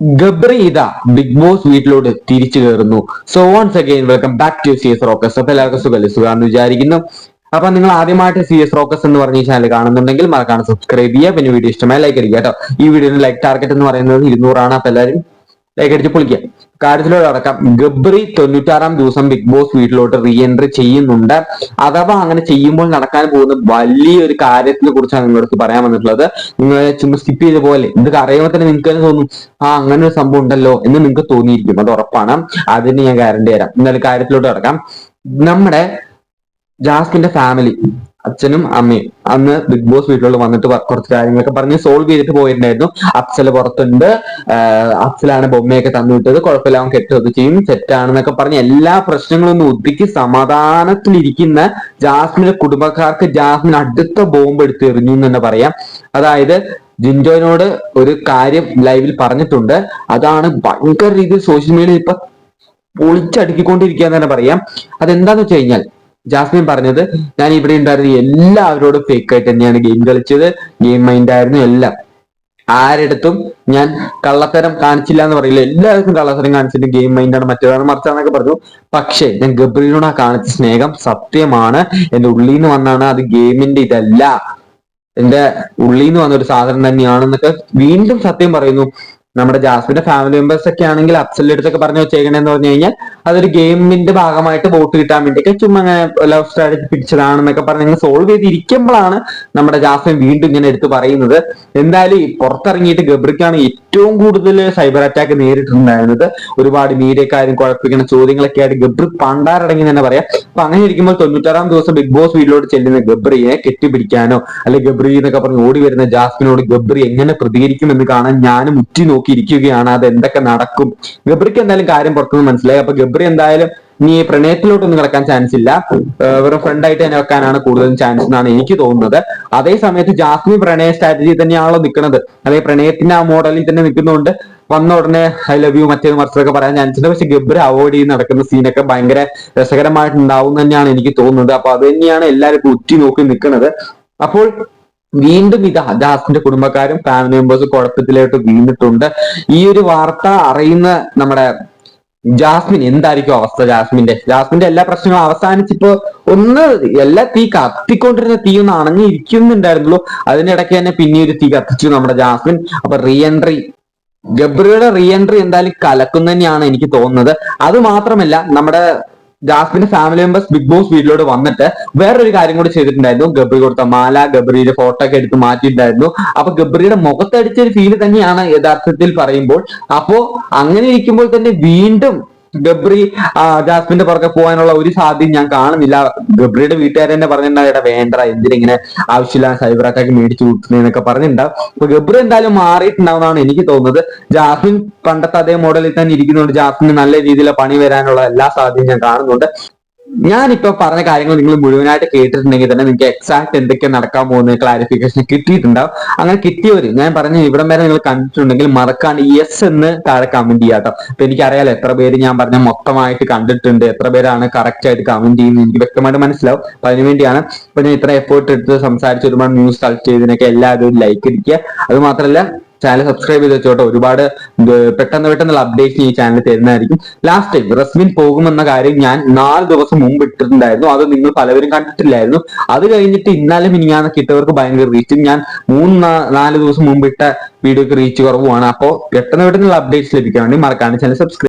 ഗബ്രി ഇതാ big Boss വീട്ടിലോട്ട് തിരിച്ചു കയറുന്നു. So once again welcome back to C S rockers അപ്പൊ എല്ലാവർക്കും സുഖം സുഖാന്ന് വിചാരിക്കുന്നു. അപ്പൊ നിങ്ങൾ ആദ്യമായിട്ട് സി എസ് റോക്കസ് എന്ന് പറഞ്ഞ ചാനൽ കാണുന്നുണ്ടെങ്കിൽ മറക്കാണ് സബ്സ്ക്രൈബ് ചെയ്യുക. പിന്നെ വീഡിയോ ഇഷ്ടമായി ലൈക്ക് അടിക്കുക കേട്ടോ. ഈ വീഡിയോയുടെ ലൈക്ക് ടാർഗറ്റ് എന്ന് പറയുന്നത് ഇരുന്നൂറാണ്. അപ്പൊ എല്ലാവരും ലൈക്ക് അടിച്ച് പൊളിക്കുക. കാര്യത്തിലൂടെ അടക്കാം ഗബ്രി തൊണ്ണൂറ്റാറാം ദിവസം ബിഗ് ബോസ് വീട്ടിലോട്ട് റീ എൻട്രി ചെയ്യുന്നുണ്ട്. അഥവാ അങ്ങനെ ചെയ്യുമ്പോൾ നടക്കാൻ പോകുന്ന വലിയൊരു കാര്യത്തിനെ കുറിച്ചാണ് നിങ്ങളടുത്ത് പറയാൻ വന്നിട്ടുള്ളത്. നിങ്ങൾ ചുമ്മാ സ്കിപ്പ് ചെയ്ത പോലെ. ഇത് അറിയുമ്പോൾ തന്നെ നിങ്ങൾക്ക് തന്നെ തോന്നും ആ അങ്ങനെ ഒരു സംഭവം ഉണ്ടല്ലോ എന്ന് നിങ്ങൾക്ക് തോന്നിയിരിക്കും. അത് ഉറപ്പാണ്. അതിന് ഞാൻ ഗ്യാരണ്ടി തരാം. എന്നാലും കാര്യത്തിലോട്ട് അടക്കാം നമ്മുടെ ജാസ്മിന്റെ ഫാമിലി അച്ഛനും അമ്മയും. അന്ന് ബിഗ് ബോസ് വീട്ടിലോട് വന്നിട്ട് കുറച്ച് കാര്യങ്ങളൊക്കെ പറഞ്ഞ് സോൾവ് ചെയ്തിട്ട് പോയിട്ടുണ്ടായിരുന്നു. അഫ്സൽ പുറത്തുണ്ട്. അഫ്സലാണ് ബൊമ്മയൊക്കെ തന്നു വിട്ടത് കുഴപ്പമില്ല അവൻ കെട്ടത് ചെയ്യും. സെറ്റാണെന്നൊക്കെ പറഞ്ഞ് എല്ലാ പ്രശ്നങ്ങളും ഒന്ന് ഒതുക്കി സമാധാനത്തിലിരിക്കുന്ന ജാസ്മിന്റെ കുടുംബക്കാർക്ക് ജാസ്മിൻ അടുത്ത ബോംബ് എടുത്ത് എറിഞ്ഞു എന്ന് തന്നെ പറയാം. അതായത് ജിൻജോയിനോട് ഒരു കാര്യം ലൈവിൽ പറഞ്ഞിട്ടുണ്ട്. അതാണ് ഭയങ്കര രീതിയിൽ സോഷ്യൽ മീഡിയയിൽ ഇപ്പൊ പൊളിച്ചടുക്കിക്കൊണ്ടിരിക്കുക എന്ന് തന്നെ പറയാം. അതെന്താന്ന് വെച്ച് കഴിഞ്ഞാൽ ജാസ്മിൻ പറഞ്ഞത് ഞാൻ ഇവിടെ ഉണ്ടായിരുന്ന എല്ലാവരോടും ഫേക്ക് ആയിട്ട് തന്നെയാണ് ഗെയിം കളിച്ചത് ഗെയിം മൈൻഡ് ആയിരുന്നു എല്ലാം. ആരെടുത്തും ഞാൻ കള്ളത്തരം കാണിച്ചില്ല എന്ന് പറയില്ല. എല്ലാവർക്കും കള്ളത്തരം കാണിച്ചിട്ട് ഗെയിം മൈൻഡാണ് മറ്റേതാണ് മറിച്ചാന്നൊക്കെ പറഞ്ഞു. പക്ഷേ ഞാൻ ഗബ്രീനോട് ആ കാണിച്ച സ്നേഹം സത്യമാണ്. എന്റെ ഉള്ളിൽ നിന്ന് വന്നാണ് അത് ഗെയിമിന്റെ ഇതല്ല. എന്റെ ഉള്ളിൽ നിന്ന് വന്ന ഒരു സാധനം തന്നെയാണെന്നൊക്കെ വീണ്ടും സത്യം പറയുന്നു. നമ്മുടെ ജാസ്മിന്റെ ഫാമിലി മെമ്പേഴ്സ് ഒക്കെ ആണെങ്കിൽ അപ്സലിന്റെ അടുത്തൊക്കെ പറഞ്ഞു വെച്ചേക്കണെന്ന് പറഞ്ഞു കഴിഞ്ഞാൽ അതൊരു ഗെയിമിന്റെ ഭാഗമായിട്ട് വോട്ട് കിട്ടാൻ വേണ്ടിയൊക്കെ ചുമ്മാ അങ്ങനെ ലവ് സ്ട്രാറ്റജി പിടിച്ചതാണെന്നൊക്കെ പറഞ്ഞ് സോൾവ് ചെയ്തിരിക്കുമ്പോഴാണ് നമ്മുടെ ജാസ്മിൻ വീണ്ടും ഇങ്ങനെ എടുത്തു പറയുന്നത്. എന്തായാലും പുറത്തിറങ്ങിയിട്ട് ഗബ്രിക്കാണ് ഏറ്റവും കൂടുതൽ സൈബർ അറ്റാക്ക് നേരിട്ടിട്ടുണ്ടായിരുന്നത്. ഒരുപാട് മീഡിയക്കാരും കുഴപ്പിക്കുന്ന ചോദ്യങ്ങളൊക്കെ ആയിട്ട് ഗബ്രി പണ്ടാരടങ്ങി തന്നെ പറയാം. അപ്പൊ അങ്ങനെ ഇരിക്കുമ്പോൾ തൊണ്ണൂറ്റാറാം ദിവസം ബിഗ് ബോസ് വീട്ടിലോട്ട് ചെല്ലുന്ന ഗബ്രിയെ കെട്ടിപ്പിടിക്കാനോ അല്ലെ ഗബ്രി എന്നൊക്കെ പറഞ്ഞ് ഓടി വരുന്ന ജാസ്മിനോട് ഗബ്രി എങ്ങനെ പ്രതികരിക്കുമെന്ന് കാണാൻ ഞാനും ഉറ്റി നോക്കിയിരിക്കുകയാണ്. അത് എന്തൊക്കെ നടക്കും? ഗബ്രിക്ക് എന്തായാലും കാര്യം പുറത്തുനിന്ന് മനസ്സിലായി. അപ്പൊ ഗബ്രി എന്തായാലും നീ പ്രണയത്തിലോട്ടൊന്നും കിടക്കാൻ ചാൻസ് ഇല്ല. വെറും ഫ്രണ്ടായിട്ട് തന്നെ വെക്കാനാണ് കൂടുതലും ചാൻസ് എന്നാണ് എനിക്ക് തോന്നുന്നത്. അതേ സമയത്ത് ജാസ്മി പ്രണയ സ്ട്രാറ്റജി തന്നെയാണല്ലോ നിൽക്കുന്നത് അതേ പ്രണയത്തിന്റെ ആ മോഡലിൽ തന്നെ നിൽക്കുന്നതുകൊണ്ട് വന്ന ഉടനെ ഐ ലവ് യു മറ്റേത് മറിച്ചതൊക്കെ പറയാൻ ചാൻസ് ഉണ്ട്. പക്ഷെ ഗബ്രി അവോയ്ഡ് ചെയ്ത് നടക്കുന്ന സീനൊക്കെ ഭയങ്കര രസകരമായിട്ടുണ്ടാവും തന്നെയാണ് എനിക്ക് തോന്നുന്നത്. അപ്പൊ അത് തന്നെയാണ് എല്ലാവരും ഉറ്റി നോക്കി നിൽക്കുന്നത് അപ്പോൾ വീണ്ടും ഇത് ജാസ്മിന്റെ കുടുംബക്കാരും ഫാമിലി മെമ്പേഴ്സും കുഴപ്പത്തിലോട്ട് വീണിട്ടുണ്ട്. ഈ ഒരു വാർത്ത അറിയുന്ന നമ്മുടെ ജാസ്മിൻ എന്തായിരിക്കും അവസ്ഥ ജാസ്മിന്റെ? ജാസ്മിന്റെ എല്ലാ പ്രശ്നങ്ങളും അവസാനിച്ചിപ്പോ ഒന്ന് എല്ലാ തീ കത്തിക്കൊണ്ടിരുന്ന തീ ഒന്ന് അണഞ്ഞിരിക്കുന്നുണ്ടായിരുന്നുള്ളൂ. അതിനിടയ്ക്ക് തന്നെ പിന്നെ ഒരു തീ കത്തിച്ചു നമ്മുടെ ജാസ്മിൻ. അപ്പൊ റീഎൻട്രി ഗബ്രിയുടെ റീഎൻട്രി എന്തായാലും കലക്കുന്നതന്നെയാണ് എനിക്ക് തോന്നുന്നത്. അത് മാത്രമല്ല നമ്മുടെ ജാസ്മിന്റെ ഫാമിലി മെമ്പേഴ്സ് ബിഗ് ബോസ് വീട്ടിലോട്ട് വന്നിട്ട് വേറൊരു കാര്യം കൂടി ചെയ്തിട്ടുണ്ടായിരുന്നു. ഗബ്രി കൊടുത്ത മാല ഗബ്രിയുടെ ഫോട്ടോ ഒക്കെ എടുത്ത് മാറ്റിയിട്ടുണ്ടായിരുന്നു. അപ്പൊ ഗബ്രിയുടെ മുഖത്തടിച്ച ഒരു ഫീൽ തന്നെയാണ് യഥാർത്ഥത്തിൽ പറയുമ്പോൾ. അപ്പോ അങ്ങനെ ഇരിക്കുമ്പോൾ തന്നെ വീണ്ടും ഗബ്രി ജാസ്മിന്റെ പുറകെ പോകാനുള്ള ഒരു സാധ്യത ഞാൻ കാണുന്നില്ല. ഗബ്രിയുടെ വീട്ടുകാർ തന്നെ പറഞ്ഞിട്ടുണ്ടാവും വേണ്ട എന്തിനിങ്ങനെ ആവശ്യമില്ല സൈബർ അറ്റാക്ക് മേടിച്ചു കൂട്ടുന്നതെന്നൊക്കെ പറഞ്ഞിട്ടുണ്ടാവും അപ്പൊ ഗബ്രി എന്തായാലും മാറിയിട്ടുണ്ടാവുന്നതാണ് എനിക്ക് തോന്നുന്നത്. ജാസ്മിൻ പണ്ടത്തെ അതേ മോഡലിൽ തന്നെ ഇരിക്കുന്നുണ്ട്. ജാസ്മിന് നല്ല രീതിയിലെ പണി വരാനുള്ള എല്ലാ സാധ്യതയും ഞാൻ കാണുന്നുണ്ട്. ഞാനിപ്പോ പറഞ്ഞ കാര്യങ്ങൾ നിങ്ങൾ മുഴുവനായിട്ട് കേട്ടിട്ടുണ്ടെങ്കിൽ തന്നെ നിങ്ങൾക്ക് എക്സാക്ട് എന്തൊക്കെ നടക്കാൻ പോകുന്ന ക്ലാരിഫിക്കേഷൻ കിട്ടിയിട്ടുണ്ടാവും അങ്ങനെ കിട്ടിയവര് ഞാൻ പറഞ്ഞ ഇവിടം വരെ നിങ്ങൾ കണ്ടിട്ടുണ്ടെങ്കിൽ മറക്കാണ്ട് യെസ് എന്ന് താഴെ കമന്റ് ചെയ്യാട്ടോ അപ്പൊ എനിക്കറിയാലോ എത്ര പേര് ഞാൻ പറഞ്ഞ മൊത്തമായിട്ട് കണ്ടിട്ടുണ്ട് എത്ര പേരാണ് കറക്റ്റ് ആയിട്ട് കമന്റ് ചെയ്യുന്നത് എനിക്ക് വ്യക്തമായിട്ട് മനസ്സിലാവും. അപ്പൊ അതിനുവേണ്ടിയാണ് ഇപ്പൊ ഞാൻ ഇത്ര എഫേർട്ട് എടുത്ത് സംസാരിച്ച് ഒരുപാട് ന്യൂസ് കളക്ട് ചെയ്തതിനൊക്കെ എല്ലാവരും ലൈക്ക് ഇരിക്കുക അത് മാത്രമല്ല ചാനൽ സബ്സ്ക്രൈബ് ചെയ്ത് വെച്ചോട്ടെ. ഒരുപാട് പെട്ടെന്ന് പെട്ടെന്നുള്ള അപ്ഡേറ്റ് ഈ ചാനൽ തരുന്നതായിരിക്കും. ലാസ്റ്റ് ടൈം റസ്മിൻ പോകുമെന്ന കാര്യം ഞാൻ നാല് ദിവസം മുമ്പ് ഇട്ടിട്ടുണ്ടായിരുന്നു. അത് നിങ്ങൾ പലവരും കണ്ടിട്ടില്ലായിരുന്നു. അത് കഴിഞ്ഞിട്ട് ഇന്നാലും മിനിങ്ങാന്നൊക്കെ ഇട്ടവർക്ക് ഭയങ്കര റീച്ചും ഞാൻ മൂന്ന് നാല് ദിവസം മുമ്പ് ഇട്ട വീഡിയോക്ക് റീച്ച് കുറവുമാണ്. അപ്പോൾ പെട്ടെന്ന് പെട്ടെന്നുള്ള അപ്ഡേറ്റ്സ് ലഭിക്കാൻ വേണ്ടി മറക്കാണ്ട് ചാനൽ സബ്സ്ക്രൈബ്